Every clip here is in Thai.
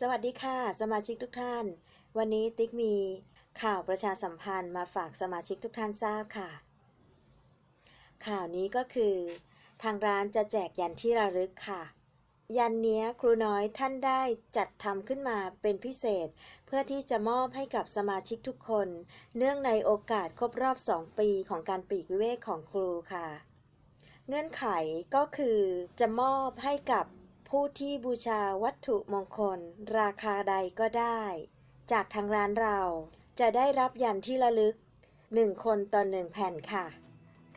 สวัสดีค่ะ สมาชิกทุกท่าน วันนี้ติ๊กมีข่าวประชาสัมพันธ์มาฝากสมาชิกทุกท่านทราบค่ะ ข่าวนี้ก็คือ ทางร้านจะแจกยันที่ระลึกค่ะ ยันเนี้ยครูน้อยท่านได้จัดทำขึ้นมาเป็นพิเศษ เพื่อที่จะมอบให้กับสมาชิกทุกคน เนื่องในโอกาสครบรอบ 2 ปีของการปีกวิเวกของครูค่ะ เงื่อนไขก็คือจะมอบให้กับ ผู้ที่บูชาวัตถุมงคล ราคาใดก็ได้ จากทางร้านเราจะได้รับยันที่ระลึก 1 คนต่อ1แผ่นค่ะ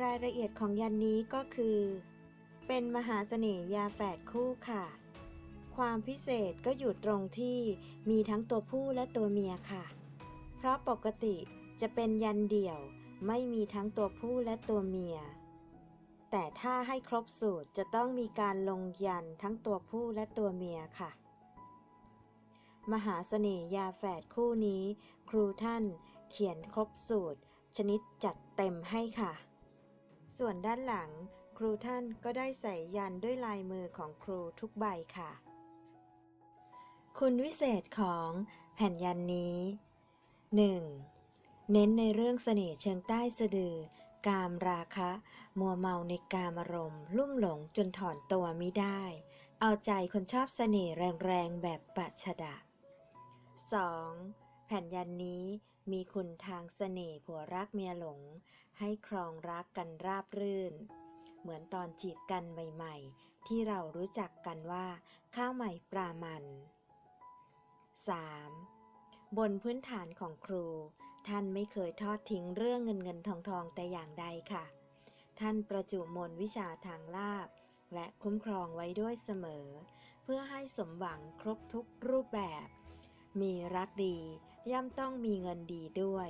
รายละเอียดของยันนี้ก็คือ เป็นมหาเสน่ห์ยาแฝดคู่ค่ะ ความพิเศษก็อยู่ตรงที่มีทั้งตัวผู้และตัวเมียค่ะ เพราะปกติจะเป็นยันเดี่ยวไม่มีทั้งตัวผู้และตัวเมีย แต่ถ้าให้ครบสูตรจะต้องมีการลงยันทั้งตัวผู้และตัวเมียค่ะ มหาเสน่ห์ยาแฝดคู่นี้ ครูท่านเขียนครบสูตร ชนิดจัดเต็มให้ค่ะ ส่วนด้านหลัง ครูท่านก็ได้ใส่ยันด้วยลายมือของครูทุกใบค่ะ คุณวิเศษของแผ่นยันนี้ 1. เน้นในเรื่องเสน่ห์เชิงใต้สะดือ กามราคะ มัวเมาในกามารมณ์ ลุ่มหลงจนถอนตัวมิได้ เอาใจคนชอบเสน่ห์แรงๆ แบบปัชดะ 2. แผ่นยันนี้มีคุณทางเสน่ห์ผัวรักเมียหลง ให้ครองรักกันราบรื่น เหมือนตอนจีบกันใหม่ๆ ที่เรารู้จักกันว่า ข้าวใหม่ปลามัน 3. บนพื้นฐานของครู ท่านไม่เคยทอดทิ้งเรื่องเงินเงินทองทองแต่อย่างใดค่ะ ท่านประจุมนวิชาทางลาบ และคุ้มครองไว้ด้วยเสมอ เพื่อให้สมหวังครบทุกรูปแบบ มีรักดีย่อมต้องมีเงินดีด้วย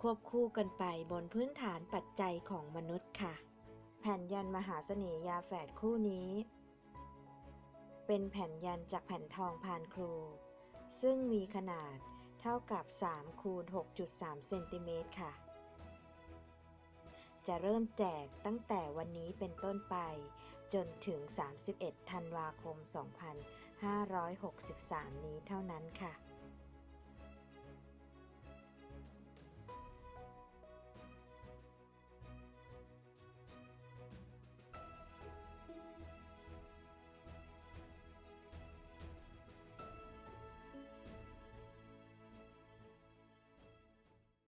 ควบคู่กันไปบนพื้นฐานปัจจัยของมนุษย์ค่ะ แผ่นยันมหาเสน่ห์ยาแฝดคู่นี้ เป็นแผ่นยันจากแผ่นทองพานครู ซึ่งมีขนาด เท่ากับ3คูณ6.3เซนติเมตรค่ะ จะเริ่มแจกตั้งแต่วันนี้เป็นต้นไป จนถึง 31 ธันวาคม 2563 นี้เท่านั้นค่ะ